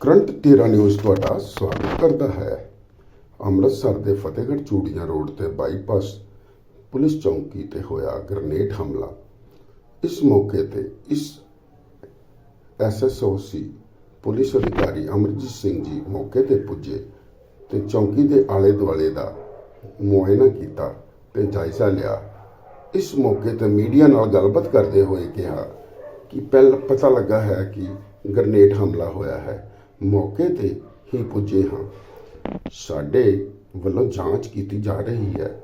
Current ਤੇਰਾ news ਤੁਹਾਡਾ ਸਵਾਗਤ ਕਰਦਾ ਹੈ। ਅੰਮ੍ਰਿਤਸਰ ਦੇ ਫਤਿਹਗੜ੍ਹ ਚੂੜੀਆਂ ਰੋਡ ਤੇ ਬਾਈਪਾਸ ਪੁਲਿਸ ਚੌਂਕੀ ਤੇ ਹੋਇਆ ਗ੍ਰਨੇਡ ਹਮਲਾ। ਇਸ ਮੌਕੇ ਤੇ ਇਸ ਐਸਐਸਓਸੀ ਪੁਲਿਸ ਅਧਿਕਾਰੀ ਅਮਰਜੀਤ ਸਿੰਘ ਜੀ ਮੌਕੇ ਤੇ ਪੁੱਜੇ ਤੇ ਚੌਂਕੀ ਦੇ ਆਲੇ ਦੁਆਲੇ ਦਾ ਮੁਆਇਨਾ ਕੀਤਾ ਤੇ ਜਾਇਜ਼ਾ ਲਿਆ। ਇਸ ਮੌਕੇ ਤੇ ਮੀਡੀਆ ਨਾਲ ਗੱਲਬਾਤ ਕਰਦੇ ਹੋਏ ਕਿਹਾ ਕਿ ਪਹਿਲ ਪਤਾ ਲੱਗਾ ਹੈ ਕਿ ਗ੍ਰਨੇਡ ਹਮਲਾ ਹੋਇਆ ਹੈ। ਮੌਕੇ ਤੇ ਹੀ ਪੁੱਜੇ ਹਾਂ। ਸਾਡੇ ਵੱਲੋਂ ਜਾਂਚ ਕੀਤੀ ਜਾ ਰਹੀ ਹੈ।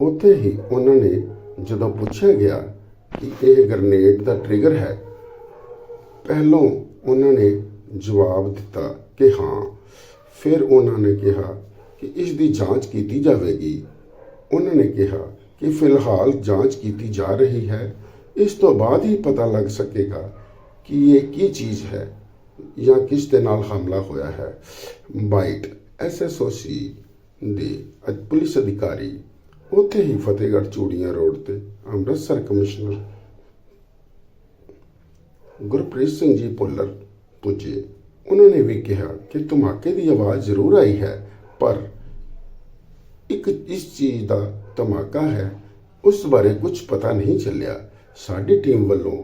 ਉੱਥੇ ਹੀ ਉਹਨਾਂ ਨੇ ਜਦੋਂ ਪੁੱਛਿਆ ਗਿਆ ਕਿ ਇਹ ਗ੍ਰਨੇਡ ਦਾ ਟ੍ਰਿਗਰ ਹੈ, ਪਹਿਲੋਂ ਉਹਨਾਂ ਨੇ ਜਵਾਬ ਦਿੱਤਾ ਕਿ ਹਾਂ। ਫਿਰ ਉਹਨਾਂ ਨੇ ਕਿਹਾ ਕਿ ਇਸ ਦੀ ਜਾਂਚ ਕੀਤੀ ਜਾਵੇਗੀ। ਉਹਨਾਂ ਨੇ ਕਿਹਾ ਕਿ ਫਿਲਹਾਲ ਜਾਂਚ ਕੀਤੀ ਜਾ ਰਹੀ ਹੈ। ਇਸ ਤੋਂ ਬਾਅਦ ਹੀ ਪਤਾ ਲੱਗ ਸਕੇਗਾ ਕਿ ਇਹ ਕੀ ਚੀਜ਼ ਹੈ। ਜਾਂ ਕਿਸ ਦੇ ਨਾਲ ਹਮਲਾ ਹੋਇਆ ਹੈ? ਬਾਈਟ ਐਸਐਸਓਸੀ ਦੇ ਪੁਲਿਸ ਅਧਿਕਾਰੀ ਉੱਥੇ ਹੀ ਫਤਿਹਗੜ੍ਹ ਚੂੜੀਆਂ ਰੋਡ ਤੇ ਅੰਮ੍ਰਿਤਸਰ ਕਮਿਸ਼ਨਰ ਗੁਰਪ੍ਰੀਤ ਸਿੰਘ ਜੀ ਭੁੱਲਰ ਪੁੱਜੇ। ਉਹਨਾਂ ਨੇ ਵੀ ਕਿਹਾ ਕਿ ਧਮਾਕੇ ਦੀ ਆਵਾਜ਼ ਜ਼ਰੂਰ ਆਈ ਹੈ, ਪਰ ਇੱਕ ਇਸ ਚੀਜ਼ ਦਾ ਧਮਾਕਾ ਹੈ, ਉਸ ਬਾਰੇ ਕੁਝ ਪਤਾ ਨਹੀਂ ਚੱਲਿਆ। ਸਾਡੀ ਟੀਮ ਵੱਲੋਂ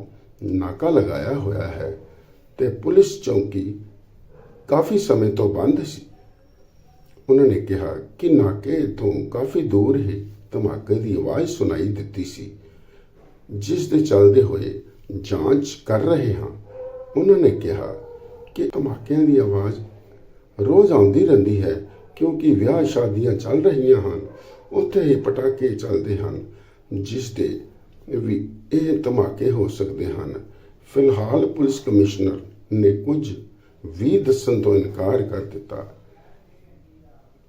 ਨਾਕਾ ਲਗਾਇਆ ਹੋਇਆ ਹੈ। ਤੇ ਪੁਲਿਸ ਚੌਂਕੀ ਕਾਫੀ ਸਮੇਂ ਤੋਂ ਬੰਦ ਸੀ। ਉਹਨਾਂ ਨੇ ਕਿਹਾ ਕਿ ਨਾਕੇ ਤੋਂ ਕਾਫੀ ਦੂਰ ਹੀ ਧਮਾਕੇ ਦੀ ਆਵਾਜ਼ ਸੁਣਾਈ ਦਿੱਤੀ ਸੀ। ਜਿਸ ਦੇ ਚੱਲਦੇ ਹੋਏ ਜਾਂਚ ਕਰ ਰਹੇ ਹਾਂ। ਉਹਨਾਂ ਨੇ ਕਿਹਾ ਕਿ ਧਮਾਕਿਆਂ ਦੀ ਆਵਾਜ਼ ਰੋਜ਼ ਆਉਂਦੀ ਰਹਿੰਦੀ ਹੈ ਕਿਉਂਕਿ ਵਿਆਹ ਸ਼ਾਦੀਆਂ ਚੱਲ ਰਹੀਆਂ ਹਨ। ਉੱਥੇ ਹੀ ਪਟਾਕੇ ਚੱਲਦੇ ਹਨ, ਜਿਸ ਦੇ ਵੀ ਇਹ ਧਮਾਕੇ ਹੋ ਸਕਦੇ ਹਨ। ਫਿਲਹਾਲ ਪੁਲਿਸ ਕਮਿਸ਼ਨਰ ਨੇ ਕੁਝ ਵੀ ਦੱਸਣ ਤੋਂ ਇਨਕਾਰ ਕਰ ਦਿੱਤਾ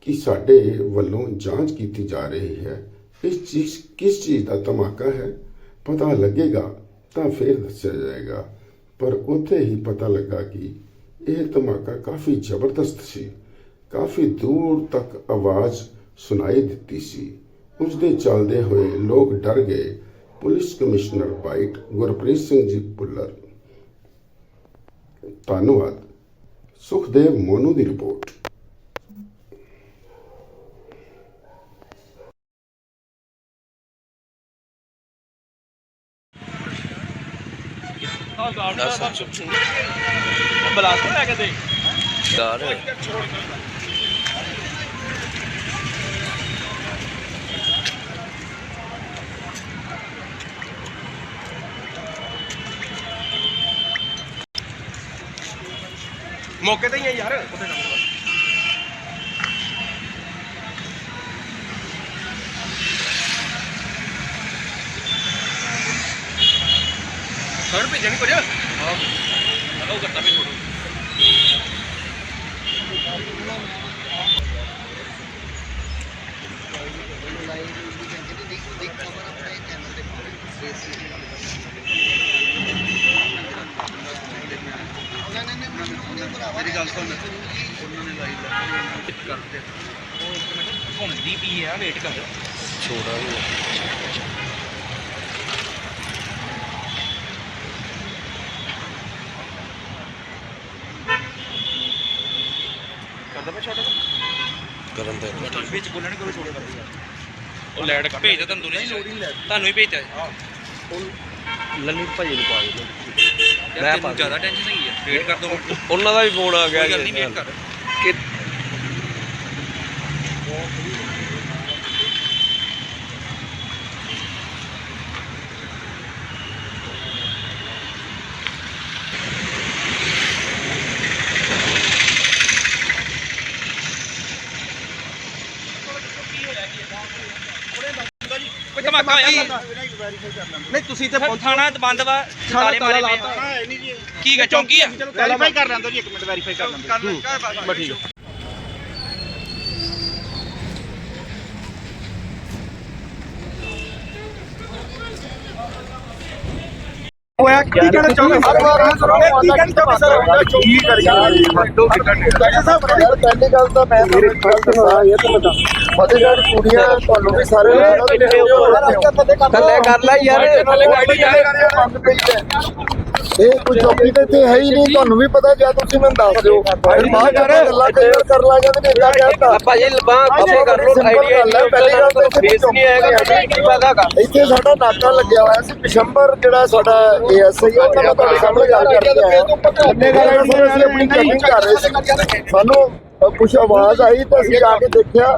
ਕਿ ਸਾਡੇ ਵੱਲੋਂ ਜਾਂਚ ਕੀਤੀ ਜਾ ਰਹੀ ਹੈ। ਇਸ ਚੀਜ਼, ਕਿਸ ਚੀਜ਼ ਦਾ ਧਮਾਕਾ ਹੈ, ਪਤਾ ਲੱਗੇਗਾ ਤਾਂ ਫਿਰ ਦੱਸਿਆ ਜਾਏਗਾ। ਪਰ ਉੱਥੇ ਹੀ ਪਤਾ ਲੱਗਾ ਕਿ ਇਹ ਧਮਾਕਾ ਕਾਫੀ ਜ਼ਬਰਦਸਤ ਸੀ। ਕਾਫੀ ਦੂਰ ਤੱਕ ਆਵਾਜ਼ ਸੁਣਾਈ ਦਿੱਤੀ ਸੀ। ਉਸ ਦੇ ਚੱਲਦੇ ਹੋਏ ਲੋਕ ਡਰ ਗਏ police commissioner byte Gurpreet Singh ji Bhullar. ਧੰਨਵਾਦ। ਸੁਖਦੇਵ ਮੋਨੂ ਦੀ ਰਿਪੋਰਟ। ਬਲਾਸਟ ਲੈ ਕੇ ਦੇ। ਯਾਰ ਮੌਕੇ ਤੇ ਹੀ ਆ ਯਾਰ। ਉੱਥੇ ਕੰਮ ਕਰ। ਸਰ ਭੇਜਣੀ ਕੁਝ? ਹਾਂ ਹਲੋ ਕਰਤਾ ਵੀ ਛੋੜੋ ਮੇਰੀ ਗੱਲ ਸੁਣ ਉਹਨਾਂ ਨੇ ਲਾਈ ਲਾ ਕਰਦੇ ਉਹ ਇੱਕ ਮਿੰਟ ਘੁੰਮਦੀ ਪਈ ਆ ਵੇਟ ਕਰ ਛੋੜਾ ਵੀ ਕਰਦਾ ਮੈਂ ਛੋਟਾ ਕਰਨ ਦੇ। ਵਿੱਚ ਬੋਲਣ ਕੋਈ ਛੋੜੇ ਕਰ ਉਹ ਲੈਟ ਕਰ ਭੇਜ ਤੁਹਾਨੂੰ ਨਹੀਂ ਤੁਹਾਨੂੰ ਹੀ। ਭੇਜਤਾ ਲੱਲੀ ਭਾਜੀ ਨੂੰ ਪਾ ਦੇ ਯਾਰ ਤੈਨੂੰ ਜ਼ਿਆਦਾ ਟੈਨਸ਼ਨ ਹੈਗੀ ਆ। ਵੇਟ ਕਰ ਦੋ ਉਹਨਾਂ ਦਾ ਵੀ ਫੋਨ ਆ ਗਿਆ ਕੋਈ ਗੱਲ ਨਹੀਂ ਵੇਟ ਕਰ। ਕਿ ਕੋਈ ਧਮਾਕਾ ਹੋਇਆ ਨਹੀਂ ਤੁਸੀਂ ਤੇ ਫਿਰ ਥਾਣਾ ਬੰਦ ਵਾ ਤਾਲੇ ਮਾਰੇ ਪਏ ਆ। ਹੈ ਨਹੀਂ ਜੀ। ਕੀ ਗਾ ਚੌਂਕੀ ਆ? ਵੈਰੀਫਾਈ ਕਰ ਲੈਂਦਾ ਜੀ ਇੱਕ ਮਿੰਟ ਵੈਰੀਫਾਈ ਕਰ ਲੈਂਦਾ। ਬਸ ਠੀਕ। ਹੈ? ਹੋਇਆ ਕੀ ਕਹਿਣਾ ਚਾਹੁੰਦੇ ਸਰ ਕੀ ਕਹਿਣਾ ਚਾਹੁੰਦੇ ਸਰ ਕੀ ਕਰੀਏ ਦੋ ਯਾਰ ਪਹਿਲੀ ਗੱਲ ਤਾਂ ਮੈਂ ਮੇਰੇ ਫਸਟ ਨਾ ਇਹ ਤਾਂ ਬਤਾ ਫਤਿਹਗੜ੍ਹ ਕੁੜੀਆਂ ਤੁਹਾਨੂੰ ਵੀ ਸਾਰੇ ਥੱਲੇ ਕਰ ਲੈ ਯਾਰ। ਥੱਲੇ ਗਾੜੀ ਬੰਦ ਪਈ ਹੈ? ਇਹ ਕੋਈ ਚੌਕੀ ਤੇ ਇੱਥੇ ਹੈ ਹੀ ਨਹੀਂ ਤੁਹਾਨੂੰ ਵੀ ਪਤਾ ਜਾਂ ਤੁਸੀਂ ਮੈਨੂੰ ਦੱਸ ਦਿਓ। ਫਿਰ ਬਾਅਦ ਚ ਆਪਾਂ ਗੱਲਾਂ ਕਲੀਅਰ ਕਰ ਲਾਂਗੇ ਤੇ ਇਦਾਂ ਕਹਿਤਾ। ਭਾਜੀ ਲਬਾਂ ਅੱਛੇ ਕਰ ਲੋ ਆਈਡੀਆ ਪਹਿਲੀ ਗੱਲ ਤਾਂ ਇੱਥੇ ਫੇਸ ਨਹੀਂ ਹੈਗਾ ਕੀ ਪਤਾਗਾ ਇੱਥੇ ਸਾਡਾ ਨਾਕਾ ਲੱਗਿਆ ਹੋਇਆ ਸੀ ਪਿਸ਼ੰਬਰ ਜਿਹੜਾ ਸਾਡਾ ਏਐਸਆਈ ਉਹ ਤਾਂ ਮੈਂ ਤੁਹਾਡੇ ਸਾਹਮਣੇ ਗੱਲ ਕਰਕੇ ਆਇਆ ਅੰਨੇ ਗੱਲ ਸਰ ਅਸੀਂ ਆਪਣੀ ਚੈਕਿੰਗ ਕਰ ਰਹੇ ਸੀ। ਸਾਨੂੰ ਕੁਝ ਆਵਾਜ਼ ਆਈ ਤਾਂ ਅਸੀਂ ਜਾ ਕੇ ਦੇਖਿਆ।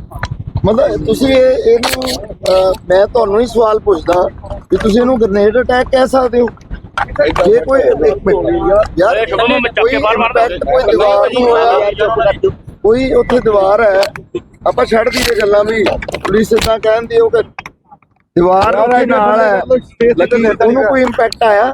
ਮਤਲਬ ਤੁਸੀਂ ਇਹ ਇਹਨੂੰ ਮੈਂ ਤੁਹਾਨੂੰ ਹੀ ਸਵਾਲ ਪੁੱਛਦਾ ਕਿ ਤੁਸੀਂ ਇਹਨੂੰ ਗ੍ਰੇਨੇਡ ਅਟੈਕ ਕਹਿ ਸਕਦੇ ਹੋ? ਜੇ ਕੋਈ ਇੱਕ ਮਿੰਟ ਯਾਰ ਕੋਈ impact ਕੋਈ ਦੀਵਾਰ ਨੂੰ ਹੋਇਆ ਕੋਈ ਉੱਥੇ ਦੀਵਾਰ ਹੈ ਆਪਾਂ ਛੱਡ ਦਈਏ ਗੱਲਾਂ ਵੀ ਪੁਲਿਸ ਇਦਾਂ ਕਹਿੰਦੀ ਉਹ ਕਿ ਦੀਵਾਰ ਉਹਦੇ ਨਾਲ ਹੈ। ਲੇਕਿਨ ਉਹਨੂੰ ਕੋਈ ਇੰਪੈਕਟ ਆਇਆ?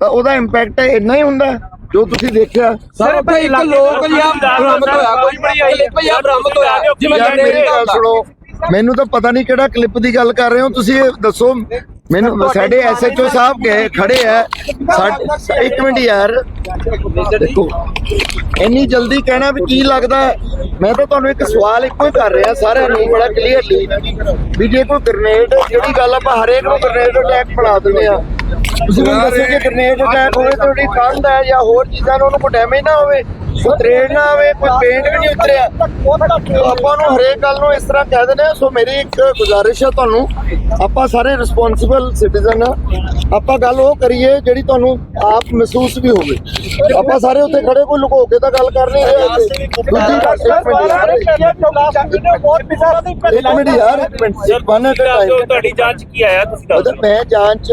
ਤਾਂ ਉਹਦਾ ਇੰਪੈਕਟ ਇੰਨਾ ਹੀ ਹੁੰਦਾ ਜੋ ਤੁਸੀਂ ਦੇਖਿਆ। ਸਰ ਉੱਥੇ ਇੱਕ ਲੋਕ ਜਿਹਾ ਬਰਾਮਦ ਹੋਇਆ ਕੋਈ ਕਲਿੱਪ ਜਿਹਾ ਬਰਾਮਦ ਹੋਇਆ। ਜਿਵੇਂ ਮੇਰੀ ਗੱਲ ਸੁਣੋ। ਮੈਨੂੰ ਤਾਂ ਪਤਾ ਨਹੀਂ ਕਿਹੜਾ ਕਲਿੱਪ ਦੀ ਗੱਲ ਕਰ ਰਹੇ ਹੋ ਤੁਸੀਂ ਇਹ ਦੱਸੋ। ਮੈਨੂੰ ਸਾਡੇ ਐਸਐਚਓ ਸਾਹਿਬ ਗਏ ਖੜੇ ਆ। ਇੱਕ ਮਿੰਟ ਯਾਰ। ਦੇਖੋ ਇੰਨੀ ਜਲਦੀ ਕਹਿਣਾ ਵੀ ਕੀ ਲੱਗਦਾ? ਮੈਂ ਤਾਂ ਤੁਹਾਨੂੰ ਇੱਕ ਸਵਾਲ ਇੱਕੋ ਹੀ ਕਰ ਰਿਹਾ ਸਾਰਿਆਂ ਨੂੰ ਬੜਾ ਕਲੀਅਰਲੀ ਵੀ ਜੇ ਕੋਈ ਗ੍ਰਨੇਡ ਜਿਹੜੀ ਗੱਲ ਆਪਾਂ ਹਰੇਕ ਨੂੰ ਗ੍ਰਨੇਡ ਅਟੈਕ ਬਣਾ ਦਿੰਦੇ ਆ ਤੁਸੀਂ ਮੈਨੂੰ ਦੱਸੋ ਕਿ ਗ੍ਰਨੇਡ ਅਟੈਕ ਹੋਵੇ ਤਾਂ ਉਹਦੀ ਕੰਧ ਹੈ ਜਾਂ ਹੋਰ ਚੀਜ਼ਾਂ ਨੂੰ ਉਹਨੂੰ ਕੋਈ ਡੈਮੇਜ ਨਾ ਹੋਵੇ? ਤਰੇੜ ਨਾ ਹੋਵੇ ਕੋਈ ਪੇਂਟ ਵੀ ਨਹੀਂ ਉਤਰਿਆ? ਤਾਂ ਆਪਾਂ ਨੂੰ ਹਰੇਕ ਗੱਲ ਨੂੰ ਇਸ ਤਰ੍ਹਾਂ ਕਹਿ ਦਿੰਦੇ ਆ ਸੋ ਮੇਰੀ ਇੱਕ ਗੁਜ਼ਾਰਿਸ਼ ਹੈ ਤੁਹਾਨੂੰ। ਆਪਾਂ ਸਾਰੇ ਰਿਸਪੌਂਸਿਬਲ ਸਿਟੀਜ਼ਨ ਆ ਆਪਾਂ ਗੱਲ ਉਹ ਕਰੀਏ ਜਿਹੜੀ ਤੁਹਾਨੂੰ ਆਪ ਮਹਿਸੂਸ ਵੀ ਹੋਵੇ। ਆਪਾਂ ਸਾਰੇ ਉੱਥੇ ਖੜੇ ਕੋਈ ਲੁਕੋ ਕੇ ਤਾਂ ਗੱਲ ਕਰ ਨਹੀਂ ਰਹੇ ਦੂਜੀ ਗੱਲ ਇੱਕ ਮਿੰਟ ਯਾਰ ਇੱਕ minute minute one at time ਤੁਹਾਡੀ ਜਾਂਚ ਕੀ ਆਇਆ? ਤੁਸੀਂ ਮਤਲਬ ਮੈਂ ਜਾਂਚ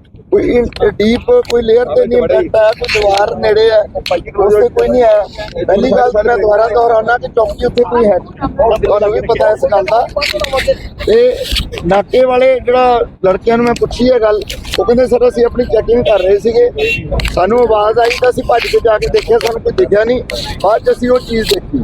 ਕੋਈ ਡੀਪ ਕੋਈ ਲੇਅਰ ਤੇ ਨਹੀਂ ਇੰਪੈਕਟ ਆਇਆ ਕੋਈ ਦੀਵਾਰ ਨੇੜੇ ਹੈ ਉਸ ਤੇ ਕੋਈ ਨਹੀਂ ਆਇਆ ਪਹਿਲੀ ਗੱਲ ਤਾਂ ਮੈਂ ਦੁਬਾਰਾ ਦੁਹਰਾਉਣਾ ਕਿ ਚੌਕੀ ਉੱਥੇ ਕੋਈ ਹੈ ਤੁਹਾਨੂੰ ਵੀ ਪਤਾ ਇਸ ਗੱਲ ਦਾ। ਤੇ ਨਾਕੇ ਵਾਲੇ ਜਿਹੜਾ ਲੜਕਿਆਂ ਨੂੰ ਮੈਂ ਪੁੱਛੀ ਹੈ ਗੱਲ ਉਹ ਕਹਿੰਦੇ ਸਰ ਅਸੀਂ ਆਪਣੀ ਚੈਕਿੰਗ ਕਰ ਰਹੇ ਸੀਗੇ। ਸਾਨੂੰ ਆਵਾਜ਼ ਆਈ ਤਾਂ ਅਸੀਂ ਭੱਜ ਕੇ ਜਾ ਕੇ ਦੇਖਿਆ ਸਾਨੂੰ ਕੋਈ ਦਿਖਿਆ ਨਹੀਂ। ਬਾਅਦ ਅਸੀਂ ਉਹ ਚੀਜ਼ ਦੇਖੀ।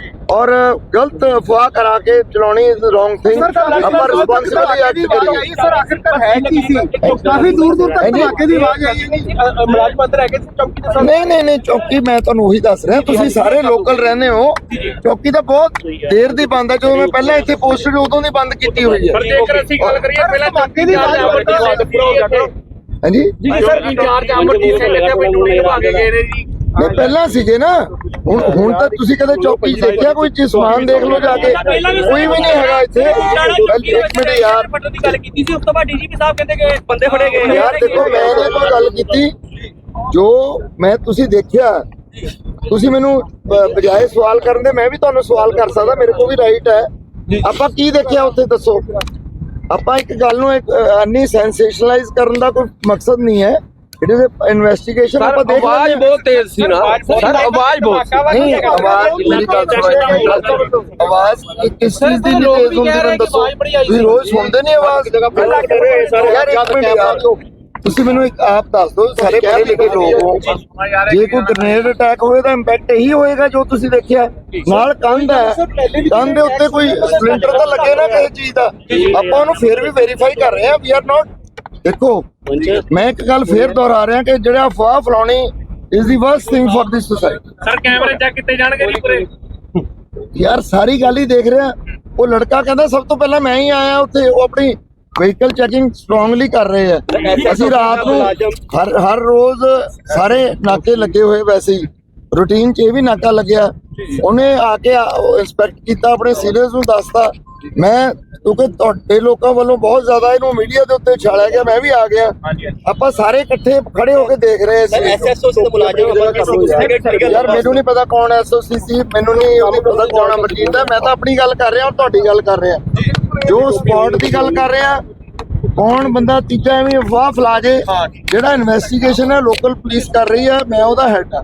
ਔਰ ਗਲਤ ਅਫਵਾਹ ਕਰਾ ਕੇ ਚਲਾਉਣੀ ਇਜ਼ ਰੋਂਗ ਥਿੰਗ ਆਪਾਂ ਰਿਸਪੌਂਸਿਬਿਲੀ ਐਕਟ ਕਰੀਏ। ਸਰ ਆਖਿਰਕਾਰ ਹੈ ਕੀ ਸੀ? ਕਾਫੀ ਦੂਰ ਦੂਰ ਤੱਕ ਧਮਾਕੇ ਦੀ ਆਵਾਜ਼ ਆਈ ਹੈ। ਮੁਲਾਜ਼ਮ ਅੰਦਰ ਹੈਗੇ ਚੌਕੀ ਦੇ ਨਹੀਂ ਨਹੀਂ ਨਹੀਂ ਚੌਕੀ ਮੈਂ ਤੁਹਾਨੂੰ ਉਹੀ ਦੱਸ ਰਿਹਾ। ਤੁਸੀਂ ਸਾਰੇ ਲੋਕਲ ਰਹਿੰਦੇ ਹੋ। ਚੌਕੀ ਤਾਂ ਬਹੁਤ ਦੇਰ ਦੀ ਬੰਦ ਹੈ। ਜਦੋਂ ਮੈਂ ਪਹਿਲਾਂ ਇੱਥੇ ਪੋਸਟਡ ਉਦੋਂ ਦੀ ਬੰਦ ਕੀਤੀ ਹੋਈ ਹੈ। ਜੇਕਰ ਅਸੀਂ ਗੱਲ ਕਰੀਏ ਪਹਿਲਾਂ ਧਮਾਕੇ ਦੀ ਆਵਾਜ਼ ਹਾਂਜੀ। ਜੀ ਸਰ ਇੰਚਾਰਜ ਅਮਰਜੀਤ ਸਿੰਘ ਇੱਥੇ ਆਪਣੀ ਡਿਊਟੀ ਨਿਭਾ ਕੇ ਗਏ ਨੇ ਜੀ। ਨਹੀਂ ਪਹਿਲਾਂ ਸੀਗੇ ਨਾ ਹੁਣ ਹੁਣ ਤਾਂ ਤੁਸੀਂ ਕਦੇ ਚੌਕੀ ਦੇਖਿਆ ਕੋਈ ਚੀਜ਼ ਸਮਾਨ ਦੇਖ ਲਓ ਜਾ ਕੇ? ਕੋਈ ਵੀ ਨਹੀਂ ਹੈਗਾ ਇੱਥੇ। ਪਹਿਲੇ ਇੱਕ ਮਿੰਟ ਯਾਰ। ਫਟਣ ਦੀ ਗੱਲ ਕੀਤੀ ਸੀ ਉਸ ਤੋਂ ਬਾਅਦ ਡੀਜੀਪੀ ਸਾਹਿਬ ਕਹਿੰਦੇ ਕਿ ਬੰਦੇ ਫੜੇ ਗਏ ਨੇ। ਯਾਰ ਦੇਖੋ ਮੈਂ ਇਹ ਕੋਈ ਗੱਲ ਕੀਤੀ। ਜੋ ਮੈਂ ਤੁਸੀਂ ਦੇਖਿਆ ਤੁਸੀਂ ਮੈਨੂੰ ਬਜਾਏ ਸਵਾਲ ਕਰਨ ਦੇ ਮੈਂ ਵੀ ਤੁਹਾਨੂੰ ਸਵਾਲ ਕਰ ਸਕਦਾ ਮੇਰੇ ਕੋਲ ਵੀ ਰਾਈਟ ਹੈ। ਆਪਾਂ ਕੀ ਦੇਖਿਆ ਉੱਥੇ ਦੱਸੋ? ਆਪਾਂ ਇੱਕ ਗੱਲ ਨੂੰ ਇੱਕ ਅੰਨੀ ਸੈਂਸੇਸ਼ਨਲਾਈਜ਼ ਕਰਨ ਦਾ ਕੋਈ ਮਕਸਦ ਨਹੀਂ ਹੈ। ਇਟ ਇਜ਼ ਇਨਵੈਸਟੀਗੇਸ਼ਨ ਆਪਾਂ ਦੇਖ ਆਵਾਜ਼। ਬਹੁਤ ਤੇਜ਼ ਸੀ ਨਾ। ਸਰ ਆਵਾਜ਼ ਬਹੁਤ ਨਹੀਂ ਆਵਾਜ਼ ਮੇਰੀ ਗੱਲ ਸੁਣੋ ਆਵਾਜ਼ ਕਿ- ਕਿਸ ਚੀਜ਼ ਦੀ ਨਹੀਂ ਤੇਜ਼ ਹੁੰਦੀ ਮੈਨੂੰ ਦੱਸੋ ਤੁਸੀਂ ਰੋਜ਼ ਸੁਣਦੇ ਨਹੀਂ ਆਵਾਜ਼? ਯਾਰ ਇੱਕ ਮਿੰਟ ਯਾਰ। ਤੁਸੀਂ ਮੈਨੂੰ ਇੱਕ ਆਪ ਦੱਸ ਦਿਓ ਸਾਰੇ ਪੜ੍ਹੇ ਲਿਖੇ ਲੋਕ ਹੋ। ਜੇ ਕੋਈ ਗ੍ਰੇਨੇਡ ਅਟੈਕ ਹੋਵੇ ਤਾਂ ਇੰਪੈਕਟ ਇਹੀ ਹੋਏਗਾ ਜੋ ਤੁਸੀਂ ਦੇਖਿਆ। ਨਾਲ ਕੰਧ ਹੈ। ਕੰਧ ਦੇ ਉੱਤੇ ਕੋਈ ਸਪਲਿੰਟਰ ਤਾਂ ਲੱਗੇ ਨਾ ਕਿਸੇ ਚੀਜ਼ ਦਾ। ਆਪਾਂ ਉਹਨੂੰ ਫੇਰ ਵੀ ਵੈਰੀਫਾਈ ਕਰ ਰਹੇ ਹਾਂ ਵੀ ਆਰ ਨਾਟ ਦੇਖੋ ਮੈਂ ਇੱਕ ਗੱਲ ਫੇਰ ਦੁਹਰਾ ਰਿਹਾ ਕਿ ਜਿਹੜਾ ਅਫਵਾਹ ਫਲਾਉਣੀ is the worst thing for this society sir ਕੈਮਰੇ ਚੈੱਕ ਕੀਤੇ ਜਾਣਗੇ ਜੀ ਪੂਰੇ? ਯਾਰ ਸਾਰੀ ਗੱਲ ਹੀ ਦੇਖ ਰਿਹਾ। ਉਹ ਲੜਕਾ ਕਹਿੰਦਾ ਸਭ ਤੋਂ ਪਹਿਲਾਂ ਮੈਂ ਹੀ ਆਇਆ ਉੱਥੇ ਉਹ ਆਪਣੀ ਵਹੀਕਲ ਚੈਕਿੰਗ ਸਟਰੋਂਗਲੀ ਕਰ ਰਹੇ ਆ। ਅਸੀਂ ਰਾਤ ਨੂੰ ਹਰ ਹਰ ਰੋਜ਼ ਸਾਰੇ ਨਾਕੇ ਲੱਗੇ ਹੋਏ ਵੈਸੇ ਹੀ। ਰੂਟੀਨ 'ਚ ਇਹ ਵੀ ਨਾਕਾ ਲੱਗਿਆ। ਉਹਨੇ ਆ ਕੇ ਇੰਸਪੈਕਟ ਕੀਤਾ ਆਪਣੇ ਸੀਨੀਅਰਸ ਨੂੰ ਦੱਸਤਾ। ਮੈਂ ਕਿਉਂਕਿ ਤੁਹਾਡੇ ਲੋਕਾਂ ਵੱਲੋਂ ਬਹੁਤ ਜ਼ਿਆਦਾ ਇਹਨੂੰ ਮੀਡੀਆ ਦੇ ਉੱਤੇ ਛਾਲਿਆ ਗਿਆ ਮੈਂ ਵੀ ਆ ਗਿਆ। ਆਪਾਂ ਸਾਰੇ ਇਕੱਠੇ ਖੜੇ ਹੋ ਕੇ ਦੇਖ ਰਹੇ ਸੀ। ਐਸਐਸਓ ਸੇ ਮੁਲਾਜ਼ਮ ਯਾਰ ਮੈਨੂੰ ਨਹੀਂ ਪਤਾ ਕੌਣ ਐਸਓਸੀ ਸੀ ਮੈਨੂੰ ਨਹੀਂ ਉਹਦੀ ਪਤਾ ਕੌਣ ਅਮਰਜੀਤ ਹੈ ਮੈਂ ਤਾਂ ਆਪਣੀ ਗੱਲ ਕਰ ਰਿਹਾ ਔਰ ਤੁਹਾਡੀ ਗੱਲ ਕਰ ਰਿਹਾ। ਜੋ ਸਪੌਟ ਦੀ ਗੱਲ ਕਰ ਰਿਹਾ ਕੌਣ ਬੰਦਾ ਤੀਜਾ ਐਵੇਂ ਅਫਵਾਹ ਫੈਲਾ ਜੇ ਜਿਹੜਾ ਇਨਵੈਸਟੀਗੇਸ਼ਨ ਹੈ ਲੋਕਲ ਪੁਲਿਸ ਕਰ ਰਹੀ ਹੈ ਮੈਂ ਉਹਦਾ ਹੈਡ ਆ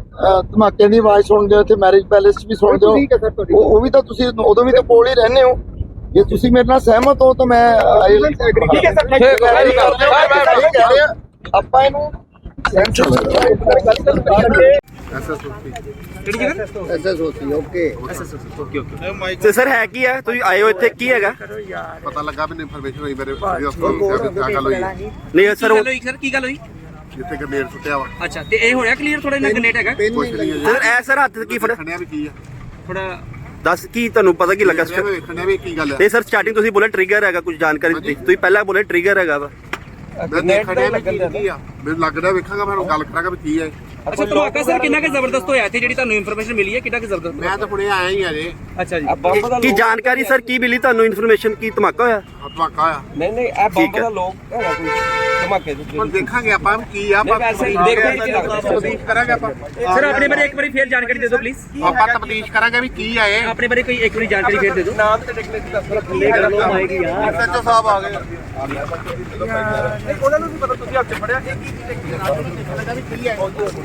ਧਮਾਕਿਆਂ ਦੀ ਆਵਾਜ਼ ਸੁਣਦੇ ਹੋ ਇੱਥੇ ਮੈਰਿਜ ਪੈਲੇਸ 'ਚ ਵੀ ਸੁਣਦੇ ਹੋ। ਉਹ ਉਹ ਵੀ ਤਾਂ ਤੁਸੀਂ ਉਦੋਂ ਵੀ ਤਾਂ ਕੋਲ ਹੀ ਰਹਿੰਦੇ ਹੋ। ਜੇ ਤੁਸੀਂ ਮੇਰੇ ਨਾਲ ਸਹਿਮਤ ਹੋ ਤਾਂ ਮੈਂ ਠੀਕ ਹੈ ਸਰ ਠੀਕ ਹੈ ਆਪਾਂ ਇਹਨੂੰ ਤੇ ਸਰ ਕੀ ਹੈ ਤੁਸੀਂ ਆਏ ਹੋ ਇੱਥੇ ਕੀ ਹੈਗਾ? ਪਤਾ ਲੱਗਾ ਮੈਨੂੰ ਇਨਫੋਰਮੇਸ਼ਨ ਹੋਈ ਮੇਰੇ ਆ ਗੱਲ ਹੋਈ ਨਹੀਂ। ਸਰ? ਕੀ ਗੱਲ ਹੋਈ? ਜਿੱਥੇ ਗਰਨੇਡ ਸੁੱਟਿਆ ਵਾ। ਅੱਛਾ ਤੇ ਇਹ ਹੋਇਆ ਕਲੀਅਰ ਥੋੜਾ ਇਹਨਾਂ ਗਨੇਟ ਹੈਗਾ? ਕੁਛ ਨਹੀਂ ਹੈ ਸਰ ਐ ਸਰ ਹੱਥ 'ਚ ਕੀ ਫੜ ਖੰਡਿਆ ਵੀ ਕੀ ਆ। ਥੋੜਾ ਦੱਸ ਕੀ ਤੁਹਾਨੂੰ ਪਤਾ ਕੀ ਲੱਗਾ? ਖੰਡਿਆ ਵੀ ਖੰਡਿਆ ਵੀ ਕੀ ਗੱਲ ਹੈ ਨਹੀਂ ਸਰ ਸਟਾਰਟਿੰਗ ਤੁਸੀਂ ਬੋਲੇ ਟ੍ਰਿਗਰ ਹੈਗਾ ਕੁਝ ਜਾਣਕਾਰੀ ਦਿੱਤੀ ਤੁਸੀਂ ਪਹਿਲਾਂ ਬੋਲੇ ਟ੍ਰਿਗਰ ਹੈਗਾ ਵਾ। ਮੈਂ ਦੇਖਣਿਆ ਵੀ ਕੀ ਕੀ ਆ। ਮੈਨੂੰ ਲੱਗਦਾ ਵੇਖਾਂਗਾ ਫਿਰ ਗੱਲ ਕਰਾਂਗਾ ਵੀ ਕੀ ਹੈ ਅੱਛਾ ਧਮਾਕਾ ਸਰ ਕਿੰਨਾ ਕੁ ਜ਼ਬਰਦਸਤ ਹੋਇਆ ਇੱਥੇ ਜਿਹੜੀ ਤੁਹਾਨੂੰ ਇਨਫੋਰਮੇਸ਼ਨ ਮਿਲੀ ਹੈ? ਕਿੰਨਾ ਕੁ ਜ਼ਬਰਦਸਤ ਮੈਂ ਤਾਂ ਹੁਣੇ ਆਇਆ ਹੀ ਆ ਜੇ। ਅੱਛਾ ਜੀ। ਕੀ ਜਾਣਕਾਰੀ ਸਰ ਕੀ ਮਿਲੀ ਤੁਹਾਨੂੰ ਇਨਫੋਰਮੇਸ਼ਨ ਕੀ ਧਮਾਕਾ ਹੋਇਆ? ਧਮਾਕਾ ਆ ਨਹੀਂ ਨਹੀਂ ਇਹ ਬੰਬ ਹੈ। ਦਾ ਲੋਕ ਹੈਗਾ ਕੋਈ। ਧਮਾਕੇ ਦੇ ਹੁਣ ਦੇਖਾਂਗੇ ਆਪਾਂ ਕੀ ਆ ਆਪਾਂ ਹੀ ਹਾਂ। ਤਬਦੀਸ਼ ਕਰਾਂਗੇ ਆਪਾਂ ਸਰ ਆਪਣੇ ਬਾਰੇ ਇੱਕ ਵਾਰੀ ਫੇਰ ਜਾਣਕਾਰੀ ਦੇ ਦਿਓ ਪਲੀਜ਼ ਆਪਾਂ ਤਬਦੀਸ਼ ਕਰਾਂਗੇ ਵੀ ਕੀ ਆ ਇਹ ਆਪਣੇ ਬਾਰੇ ਕੋਈ ਇੱਕ ਵਾਰੀ ਜਾਣਕਾਰੀ ਫੇਰ ਦੇ ਦਿਓ। ਨਾਮ ਤੇ ਡਿਗਨਿਟੀ ਦੱਸ ਥੱਲੇ ਕਰ ਲਓ ਆਏਗੀ ਯਾਰ ਐਸਐਚਓ ਸਾਹਿਬ ਆ ਗਏ। ਉਹਨਾਂ ਨੂੰ ਵੀ ਪਤਾ ਤੁਸੀਂ ਹੱਥ ਫੜਿਆ। ਇਹ ਕੀ ਚੀਜ਼ ਹੈ।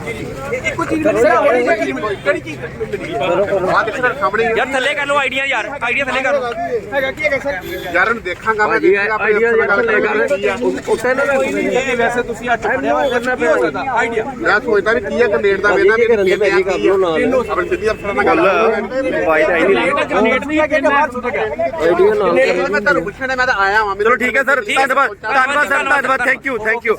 ਇੱਕੋ ਚੀਜ਼ ਮਿਲੀ ਕਿਹੜੀ ਚੀਜ਼ ਮਿਲੀ ਆ ਦੇਖੋ ਫਿਰ ਸਾਹਮਣੇ ਹੀ ਆ। ਯਾਰ ਥੱਲੇ ਕਰ ਲਓ ਆਈਡੀਆ ਯਾਰ ਆਈਡੀਆ ਥੱਲੇ ਕਰ ਲਓ। ਹੈਗਾ ਕੀ ਹੈਗਾ ਸਰ ਯਾਰ ਨੂੰ ਦੇਖਾਂਗਾ ਮੈਂ ਦੇਖਾਂਗਾ ਆਪਣੇ ਅਫਸਰ ਨਾਲ ਗੱਲ ਕਰਾਂਗੇ ਕੀ ਆ। ਉੱਥੇ ਨਾ ਇਹ ਵੈਸੇ ਤੁਸੀਂ ਹੱਥ ਫੜਿਆ ਵਾ ਕਰਨਾ ਪਿਆ। ਆਈਡੀਆ। ਮੈਂ ਸੋਚਦਾ ਵੀ ਕੀ ਆ ਗਰਨੇਡ ਦਾ ਵੇਨਾ ਵੀ ਕੀ ਆ। ਕੀ ਆ ਆਪਣੇ ਸਿੱਧੀ ਅਫਸਰ ਨਾਲ ਗੱਲ ਕਰਾਂਗੇ ਵਾਈਡ ਆਈ ਨਹੀਂ ਗ੍ਰੇਨੇਡ ਨਹੀਂ ਹੈ ਕਿ ਬਾਹਰ ਸੁੱਟ ਗਿਆ। ਮੈਂ ਤੁਹਾਨੂੰ ਪੁੱਛਣਾ ਮੈਂ ਤਾਂ ਆਇਆ ਵਾਂ। ਚਲੋ ਠੀਕ ਹੈ ਸਰ ਧੰਨਵਾਦ। ਧੰਨਵਾਦ ਸਰ ਧੰਨਵਾਦ। Thank you thank you